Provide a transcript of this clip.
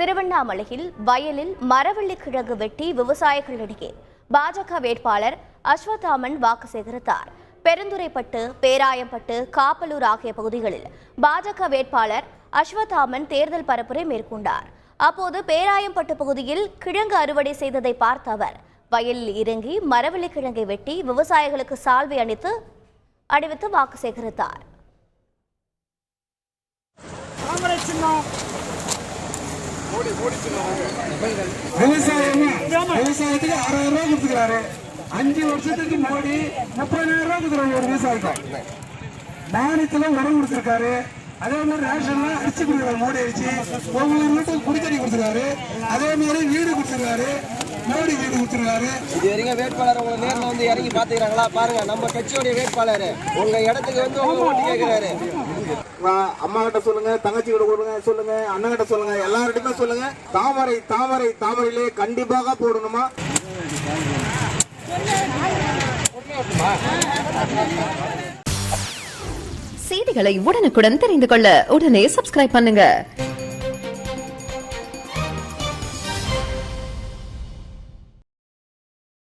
திருவண்ணாமலையில் வயலில் மரவள்ளி கிழங்கு வெட்டி விவசாயிகளிடையே பாஜக வேட்பாளர் அஸ்வத்தாமன் வாக்கு சேகரித்தார். பெருந்துறைப்பட்டு பேராயம்பட்டு காப்பலூர் ஆகிய பகுதிகளில் பாஜக வேட்பாளர் அஸ்வத்தாமன் தேர்தல் பரப்புரை மேற்கொண்டார். அப்போது பேராயம்பட்டு பகுதியில் கிழங்கு அறுவடை செய்ததை பார்த்த அவர் வயலில் இறங்கி மரவள்ளி கிழங்கை வெட்டி விவசாயிகளுக்கு சால்வை அணித்து அணிவித்து வாக்கு சேகரித்தார். விவசாயம் விவசாயத்துக்கு ஆறாயிரம் ரூபாய் கொடுத்துக்கிறாரு. அஞ்சு வருஷத்துக்கு மோடி முப்பதாயிரம் ரூபாய் கொடுத்துருவாங்க ஒரு விவசாயத்தை மானியத்துல உரம் கொடுத்துருக்காரு. அதே மாதிரி ரேஷன்லாம் அடிச்சு கொடுக்குறாரு மோடி அடிச்சு ஒவ்வொரு வீட்டுக்கு குடித்தண்ணி கொடுத்துருக்காரு. அதே மாதிரி வீடு கொடுத்துருக்காரு. மோடி வீடு கொடுத்துருக்காரு. இது வரைக்கும் வேட்பாளர் உங்களை நேர்ல வந்து இறங்கி பார்த்துக்கிறாங்களா? பாருங்க நம்ம கட்சியோட வேட்பாளர். உங்க இடத்துக்கு வந்து உங்க ஓட்டு கேட்கிறாரு. அம்மா கிட்ட சொல்லுங்க தங்கச்சி கிட்ட கொடுங்க சொல்லுங்க அண்ணன் கிட்ட சொல்லுங்க எல்லார்கிட்டயுமே சொல்லுங்க. தாமரை தாமரை தாமரையிலே கண்டிப்பாக போடணுமா? செய்திகளை உடனுக்குடன் தெரிந்து கொள்ள உடனே சப்ஸ்கிரைப் பண்ணுங்க.